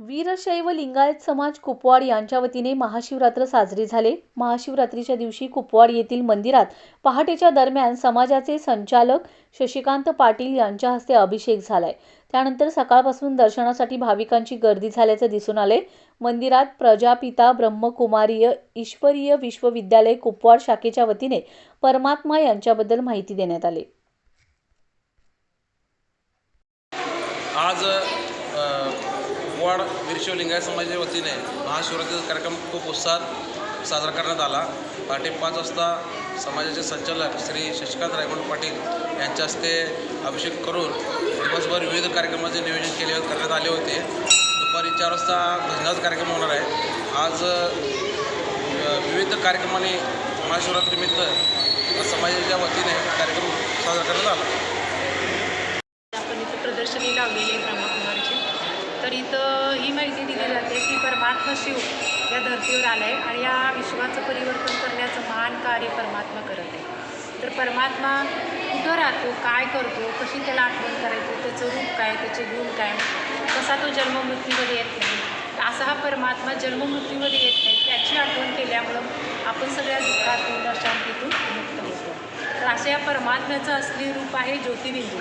वीरशैव लिंगायत समाज कुपवाड यांच्या वतीने महाशिवरात्र साजरी झाले. महाशिवरात्रीच्या दिवशी कुपवाड येथील मंदिरात पहाटेच्या दरम्यान समाजाचे संचालक शशिकांत पाटील यांच्या हस्ते अभिषेक झालाय. त्यानंतर सकाळपासून दर्शनासाठी भाविकांची गर्दी झाल्याचं दिसून आले. मंदिरात प्रजापिता ब्रह्मकुमारीय ईश्वरीय विश्वविद्यालय कुपवाड शाखेच्या वतीने परमात्मा यांच्याबद्दल माहिती देण्यात आली. आज वाड विरशिव वीरशिव लिंगायत समाजाच्या वतीने महाशिवरात्रीचा कार्यक्रम खूप उत्साहात साजरा करण्यात आला. पहाटे पाच वाजता समाजाचे संचालक श्री शशिकांत रायगोंड पाटील यांच्या हस्ते अभिषेक करून दिवसभर विविध कार्यक्रमाचे नियोजन केले करण्यात आले होते. दुपारी चार वाजता भजनाचा कार्यक्रम होणार आहे. आज विविध कार्यक्रमाने महाशिवरात्रीनिमित्त समाजाच्या वतीने कार्यक्रम साजरा करण्यात आला. आपण इथे प्रदर्शनी लावलेली आहे. तर इथं ही माहिती दिली जाते की परमात्मा शिव या धर्तीवर आला आहे आणि या विश्वाचं परिवर्तन करण्याचं महान कार्य परमात्मा करत आहे. तर परमात्मा कुठं राहतो काय करतो कशी त्याला आठवण करायची त्याचं रूप काय त्याचे गुण काय कसा तो जन्ममृत्यूमध्ये येत नाही असा हा परमात्मा जन्ममृत्यूमध्ये येत नाही त्याची आठवण केल्यामुळं आपण सगळ्या दुःखातून अशांतीतून मुक्त होतो तर असे या परमात्म्याचं असली रूप आहे ज्योतिबिंदू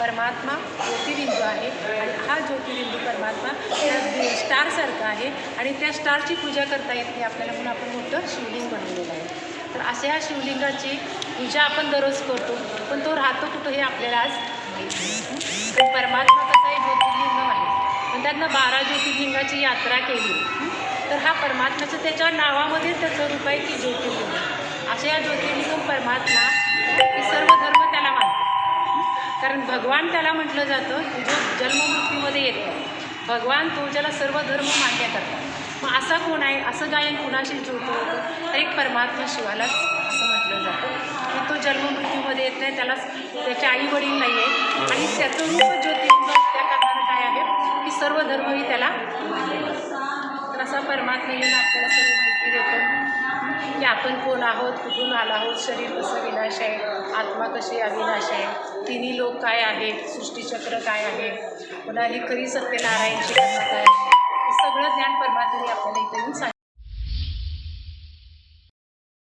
परमात्मा ज्योतिबिंदू आहे आणि हा ज्योतिबिंदू परमात्मा त्या स्टारसारखा आहे आणि त्या स्टारची पूजा करता येत नाही आपल्याला म्हणून आपण मोठं शिवलिंग बनवलेलं आहे. तर अशा ह्या शिवलिंगाची पूजा आपण दररोज करतो पण तो राहतो कुठं हे आपल्याला आज परमात्मा कसा आहे ज्योतिर्लिंग आहे. पण त्यातनं बारा ज्योतिर्लिंगाची यात्रा केली. तर हा परमात्म्याचं त्याच्या नावामध्ये त्याचं रूप आहे की ज्योतिर्लिंग. अशा या ज्योतिर्लिंग परमात्मा सर्व धर्म त्याला मानतो कारण भगवान त्याला म्हटलं जातं की जो जन्ममृत्यूमध्ये येतो भगवान तो ज्याला सर्व धर्म मान्य करतात. मग असा कोण आहे? असं गायन कुणाशी जुळतो? तर एक परमात्मा शिवालाच असं म्हटलं जातं. की तो जन्ममृत्यूमध्ये येत नाही त्याला त्याचे आई वडील नाही आहे आणि त्याचं रूप ज्योतिर्लिंग त्या कारणानं काय आहे? की सर्व धर्मही त्याला मान्य परमात्मा येऊन आपल्याला सर्व माहिती देतो. की आपण कोण आहोत कुठून आलो आहोत शरीर कसं विनाश आहे आत्मा कशी अविनाश आहे तिन्ही लोक काय आहेत सृष्टीचक्र काय आहे पुन्हा ही खरी सत्यनारायणची कथा काय आहे हे सगळं